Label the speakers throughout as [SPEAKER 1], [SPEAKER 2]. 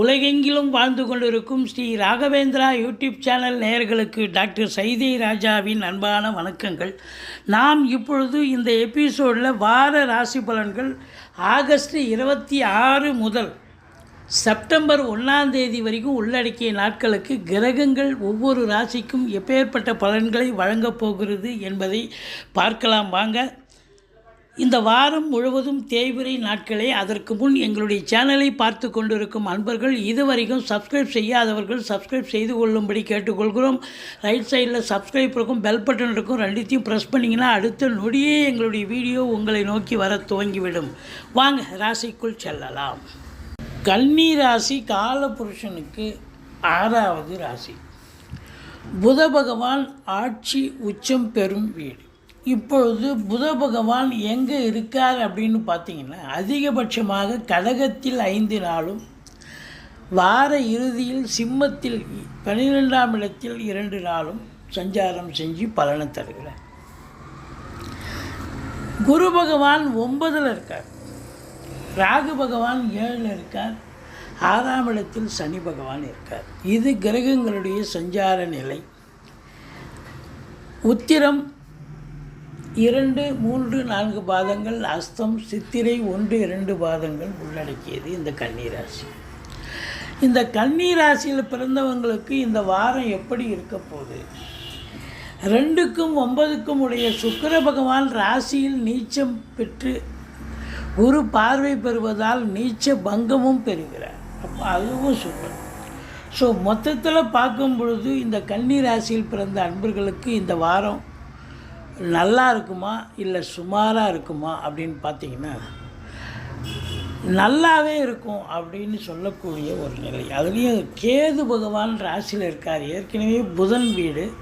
[SPEAKER 1] உலகெங்கிலும் வாழ்ந்து கொண்டிருக்கும் ஸ்ரீ ராகவேந்திரா யூடியூப் சேனல் நேயர்களுக்கு டாக்டர் சைதை ராஜாவின் அன்பான வணக்கங்கள். நாம் இப்பொழுது இந்த எபிசோடில் வார ராசி பலன்கள் ஆகஸ்ட் இருபத்தி ஆறு முதல் செப்டம்பர் ஒன்றாம் தேதி வரைக்கும் உள்ளடக்கிய நாட்களுக்கு கிரகங்கள் ஒவ்வொரு ராசிக்கும் எப்பேற்பட்ட பலன்களை வழங்கப் போகிறது என்பதை பார்க்கலாம். வாங்க இந்த வாரம் முழுவதும் தேய்பிரை நாட்களே. அதற்கு முன் எங்களுடைய சேனலை பார்த்து கொண்டிருக்கும் அன்பர்கள் இதுவரைக்கும் சப்ஸ்கிரைப் செய்யாதவர்கள் சப்ஸ்கிரைப் செய்து கொள்ளும்படி கேட்டுக்கொள்கிறோம். ரைட் சைடில் சப்ஸ்கிரைப் இருக்கும் பெல் பட்டன் இருக்கும் ரெண்டுத்தையும் ப்ரெஸ் பண்ணிங்கன்னா அடுத்த நொடியே எங்களுடைய வீடியோ உங்களை நோக்கி வர துவங்கிவிடும். வாங்க ராசிக்குள் செல்லலாம். கன்னி ராசி காலபுருஷனுக்கு ஆறாவது ராசி. புத பகவான் ஆட்சி உச்சம் பெறும் வீடு. இப்பொழுது புத பகவான் எங்கே இருக்கார் அப்படின்னு பார்த்தீங்கன்னா அதிகபட்சமாக கடகத்தில் ஐந்து நாளும் வார இறுதியில் சிம்மத்தில் பன்னிரெண்டாம் இடத்தில் இரண்டு நாளும் சஞ்சாரம் செஞ்சு பலனை தருகிறார். குரு பகவான் ஒன்பதில் இருக்கார். ராகு பகவான் ஏழில் இருக்கார். ஆறாம் இடத்தில் சனி பகவான் இருக்கார். இது கிரகங்களுடைய சஞ்சார நிலை. உத்திரம் இரண்டு மூன்று நான்கு பாதங்கள் அஸ்தம் சித்திரை ஒன்று இரண்டு பாதங்கள் உள்ளடக்கியது இந்த கன்னிராசி. இந்த கன்னிராசியில் பிறந்தவங்களுக்கு இந்த வாரம் எப்படி இருக்க போகுது? ரெண்டுக்கும் ஒன்பதுக்கும் உடைய சுக்கிர பகவான் ராசியில் நீச்சம் பெற்று குரு பார்வை பெறுவதால் நீச்ச பங்கமும் பெறுகிறார். அப்போ அதுவும் சூப்பர். ஸோ மொத்தத்தில் பார்க்கும் பொழுது இந்த கன்னி ராசியில் பிறந்த அன்பர்களுக்கு இந்த வாரம் நல்லா இருக்குமா இல்லை சுமாராக இருக்குமா அப்படின்னு பார்த்தீங்கன்னா நல்லாவே இருக்கும் அப்படின்னு சொல்லக்கூடிய ஒரு நிலை. அதுலேயும் கேது பகவான் ராசியில் இருக்கார். ஏற்கனவே புதன் வீடு.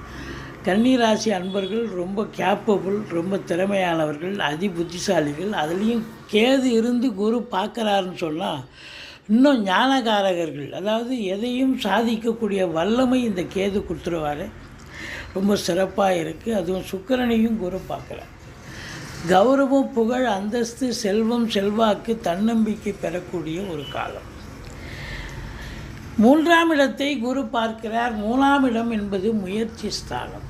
[SPEAKER 1] கன்னி ராசி அன்பர்கள் ரொம்ப கேப்பபிள் ரொம்ப திறமையானவர்கள் அதி புத்திசாலிகள். அதுலேயும் கேது இருந்து குரு பார்க்குறாருன்னு சொன்னால் இன்னும் ஞானகாரகர்கள் அதாவது எதையும் சாதிக்கக்கூடிய வல்லமை இந்த கேது கொடுத்துருவாரு. ரொம்ப சிறப்பாக இருக்குது. அதுவும் சுக்கிரனையும் குரு பார்க்குறார். கௌரவம் புகழ் அந்தஸ்து செல்வம் செல்வாக்கு தன்னம்பிக்கை பெறக்கூடிய ஒரு காலம். மூன்றாம் இடத்தை குரு பார்க்கிறார். மூணாம் இடம் என்பது முயற்சி ஸ்தானம்.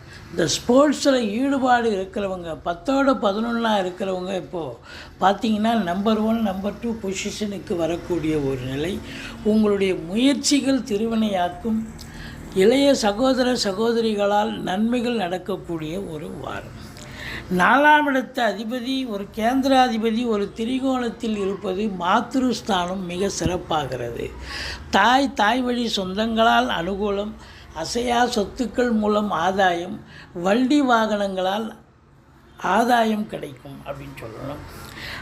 [SPEAKER 1] இந்த ஸ்போர்ட்ஸில் ஈடுபாடு இருக்கிறவங்க பத்தோட பதினொன்றா இருக்கிறவங்க இப்போது பார்த்தீங்கன்னா நம்பர் ஒன் நம்பர் டூ பொசிஷனுக்கு வரக்கூடிய ஒரு நிலை. உங்களுடைய முயற்சிகள் திருவினையாக்கும். இளைய சகோதர சகோதரிகளால் நன்மைகள் நடக்கக்கூடிய ஒரு வாரம். நாலாம் இடத்த அதிபதி ஒரு கேந்திராதிபதி ஒரு திரிகோணத்தில் இருப்பது மாத்ருஸ்தானம் மிக சிறப்பாகிறது. தாய் தாய் வழி சொந்தங்களால் அனுகூலம். அசையா சொத்துக்கள் மூலம் ஆதாயம் வண்டி வாகனங்களால் ஆதாயம் கிடைக்கும் அப்படின்னு சொல்லணும்.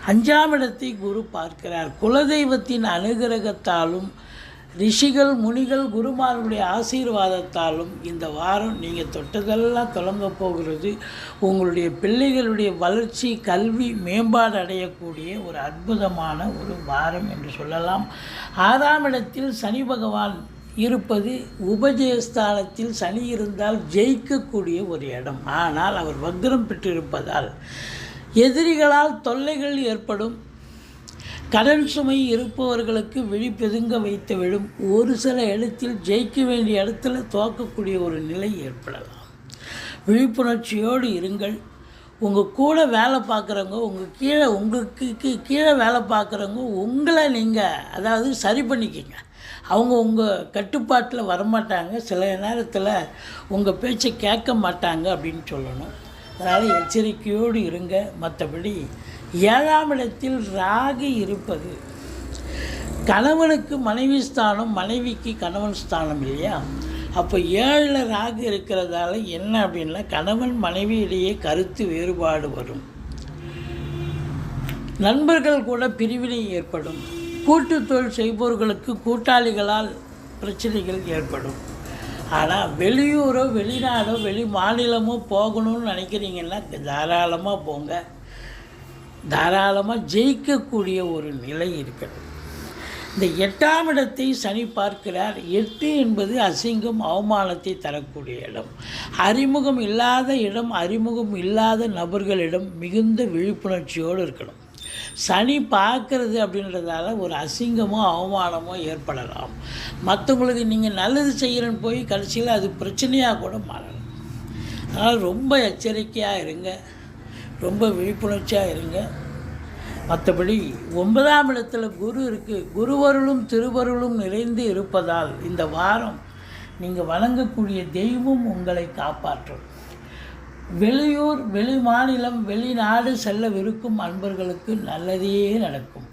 [SPEAKER 1] அஞ்சாம் இடத்தை குரு பார்க்கிறார். குலதெய்வத்தின் அனுகிரகத்தாலும் ரிஷிகள் முனிகள் குருமார்களுடைய ஆசீர்வாதத்தாலும் இந்த வாரம் நீங்கள் தொட்டதெல்லாம் தொடங்க போகிறது. உங்களுடைய பிள்ளைகளுடைய வளர்ச்சி கல்வி மேம்பாடு அடையக்கூடிய ஒரு அற்புதமான ஒரு வாரம் என்று சொல்லலாம். ஆறாம் இடத்தில் சனி பகவான் இருப்பது உபஜயஸ்தானத்தில் சனி இருந்தால் ஜெயிக்கக்கூடிய ஒரு இடம். ஆனால் அவர் வக்ரம் பெற்றிருப்பதால் எதிரிகளால் தொல்லைகள் ஏற்படும். கடன் சுமை இருப்பவர்களுக்கு விழிப்பெதுங்க வைத்து விடும் ஒரு சில இடத்தில் ஜெயிக்க வேண்டிய இடத்துல தோக்கக்கூடிய ஒரு நிலை ஏற்படலாம். விழிப்புணர்ச்சியோடு இருங்கள். உங்கள் கூட வேலை பார்க்குறவங்க உங்கள் கீழே உங்களுக்கு கீழே வேலை பார்க்குறவங்க உங்களை நீங்கள் அதாவது சரி பண்ணிக்கங்க. அவங்க உங்கள் கட்டுப்பாட்டில் வரமாட்டாங்க. சில நேரத்தில் உங்கள் பேச்சை கேட்க மாட்டாங்க அப்படின்னு சொல்லணும். அதனால் எச்சரிக்கையோடு இருங்க. மற்றபடி ஏழாம் இடத்தில் ராகு இருப்பது. கணவனுக்கு மனைவி ஸ்தானம் மனைவிக்கு கணவன் ஸ்தானம் இல்லையா? அப்போ ஏழில் ராகு இருக்கிறதால என்ன அப்படின்னா கணவன் மனைவியிடையே கருத்து வேறுபாடு வரும். நண்பர்கள் கூட பிரிவினை ஏற்படும். கூட்டு தொழில் செய்பவர்களுக்கு கூட்டாளிகளால் பிரச்சனைகள் ஏற்படும். ஆனால் வெளியூரோ வெளிநாடோ வெளி மாநிலமோ போகணும்னு நினைக்கிறீங்கன்னா தாராளமாக போங்க. தாராளமாக ஜெயிக்கக்கூடிய ஒரு நிலை இருக்கிறது. இந்த எட்டாம் இடத்தை சனி பார்க்கிறார். எட்டு என்பது அசிங்கம் அவமானத்தை தரக்கூடிய இடம். அறிமுகம் இல்லாத இடம் அறிமுகம் இல்லாத நபர்களிடம் மிகுந்த விழிப்புணர்ச்சியோடு இருக்கணும். சனி பார்க்கறது அப்படின்றதால ஒரு அசிங்கமோ அவமானமோ ஏற்படலாம். மற்றவங்களுக்கு நீங்கள் நல்லது செய்கிறேன்னு போய் கடைசியில் அது பிரச்சனையாக கூட மாறலாம். அதனால் ரொம்ப எச்சரிக்கையாக இருங்க. ரொம்ப விழிப்புணர்ச்சியாக இருங்க. மற்றபடி ஒன்பதாம் இடத்துல குரு இருக்குது குருவருளும் திருவருளும் நிறைந்து இருப்பதால் இந்த வாரம் நீங்கள் வணங்கக்கூடிய தெய்வம் உங்களை காப்பாற்றும். வெளியூர் வெளி மாநிலம் வெளிநாடு செல்லவிருக்கும் அன்பர்களுக்கு நல்லதே நடக்கும்.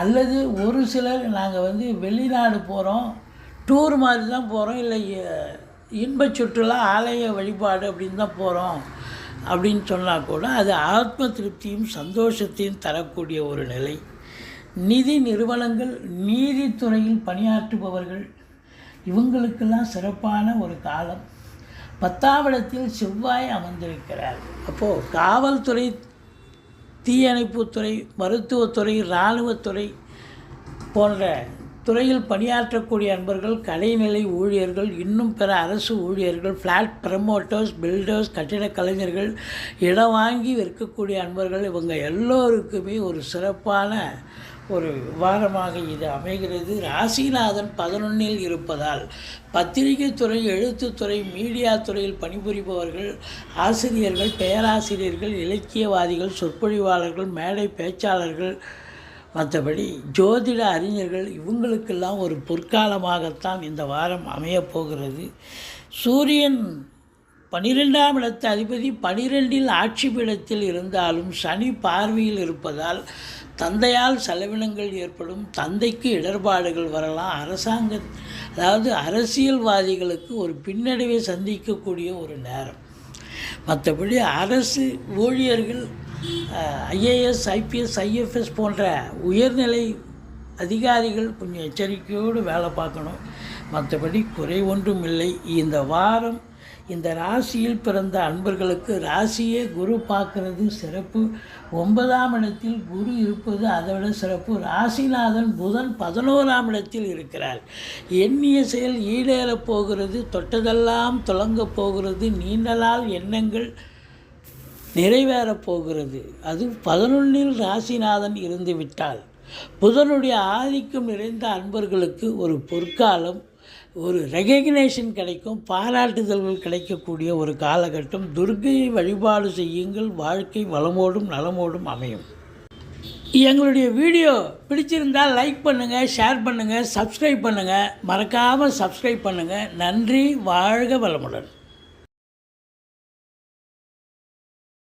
[SPEAKER 1] அல்லது ஒரு சிலர் நாங்கள் வந்து வெளிநாடு போகிறோம் டூர் மாதிரி தான் போகிறோம் இல்லை இன்ப இன்பச் சுற்றுலா ஆலய வழிபாடு அப்படின்னு தான் போகிறோம் அப்படின்னு சொன்னால் கூட அது ஆத்ம திருப்தியும் சந்தோஷத்தையும் தரக்கூடிய ஒரு நிலை. நிதி நிறுவனங்கள் நீதித்துறையில் பணியாற்றுபவர்கள் இவங்களுக்கெல்லாம் சிறப்பான ஒரு காலம். பத்தாவிடத்தில் செவ்வாய் அமர்ந்திருக்கிறார். அப்போது காவல்துறை தீயணைப்புத்துறை மருத்துவத்துறை இராணுவத்துறை போன்ற துறையில் பணியாற்றக்கூடிய அன்பர்கள் கலைநிலை ஊழியர்கள் இன்னும் பிற அரசு ஊழியர்கள் ஃப்ளாட் ப்ரமோட்டர்ஸ் பில்டர்ஸ் கட்டிடக் கலைஞர்கள் இடம் வாங்கி விற்கக்கூடிய அன்பர்கள் இவங்க எல்லோருக்குமே ஒரு சிறப்பான ஒரு விவகாரமாக இது அமைகிறது. ராசிநாதன் பதினொன்னில் இருப்பதால் பத்திரிகை துறை எழுத்துத்துறை மீடியா துறையில் பணிபுரிபவர்கள் ஆசிரியர்கள் பேராசிரியர்கள் இலக்கியவாதிகள் சொற்பொழிவாளர்கள் மேடை பேச்சாளர்கள் மற்றபடி ஜோதிட அறிஞர்கள் இவங்களுக்கெல்லாம் ஒரு பொற்காலமாகத்தான் இந்த வாரம் அமையப் போகிறது. சூரியன் பனிரெண்டாம் இடத்து அதிபதி பனிரெண்டில் ஆட்சி பீடத்தில் இருந்தாலும் சனி பார்வையில் இருப்பதால் தந்தையால் செலவினங்கள் ஏற்படும் தந்தைக்கு இடர்பாடுகள் வரலாம். அரசாங்க அதாவது அரசியல்வாதிகளுக்கு ஒரு பின்னடைவை சந்திக்கக்கூடிய ஒரு நேரம். மற்றபடி அரசு ஊழியர்கள் ஐஏஎஸ் ஐபிஎஸ் ஐஎஃப்எஸ் போன்ற உயர்நிலை அதிகாரிகள் கொஞ்சம் எச்சரிக்கையோடு வேலை பார்க்கணும். மற்றபடி குறை ஒன்றும் இல்லை. இந்த வாரம் இந்த ராசியில் பிறந்த அன்பர்களுக்கு ராசியே குரு பார்க்கறது சிறப்பு. ஒன்பதாம் இடத்தில் குரு இருப்பது அதை விட சிறப்பு. ராசிநாதன் புதன் பதினோராம் இடத்தில் இருக்கிறார். எண்ணிய செயல் ஈடேறப் போகிறது தொட்டதெல்லாம் தொடங்கப் போகிறது நீண்ட நாள் எண்ணங்கள் நிறைவேறப் போகிறது. அது பதினொன்றில் ராசிநாதன் இருந்து விட்டால் புதனுடைய ஆதிக்கம் நிறைந்த அன்பர்களுக்கு ஒரு பொற்காலம் ஒரு ரெகக்னேஷன் கிடைக்கும் பாராட்டுதல்கள் கிடைக்கக்கூடிய ஒரு காலகட்டம். துர்க்கையை வழிபாடு செய்யுங்கள் வாழ்க்கை வளமோடும் நலமோடும் அமையும். எங்களுடைய வீடியோ பிடிச்சிருந்தால் லைக் பண்ணுங்கள் ஷேர் பண்ணுங்கள் சப்ஸ்கிரைப் பண்ணுங்கள் மறக்காமல் சப்ஸ்கிரைப் பண்ணுங்கள் நன்றி வாழ்க வளமுடன்.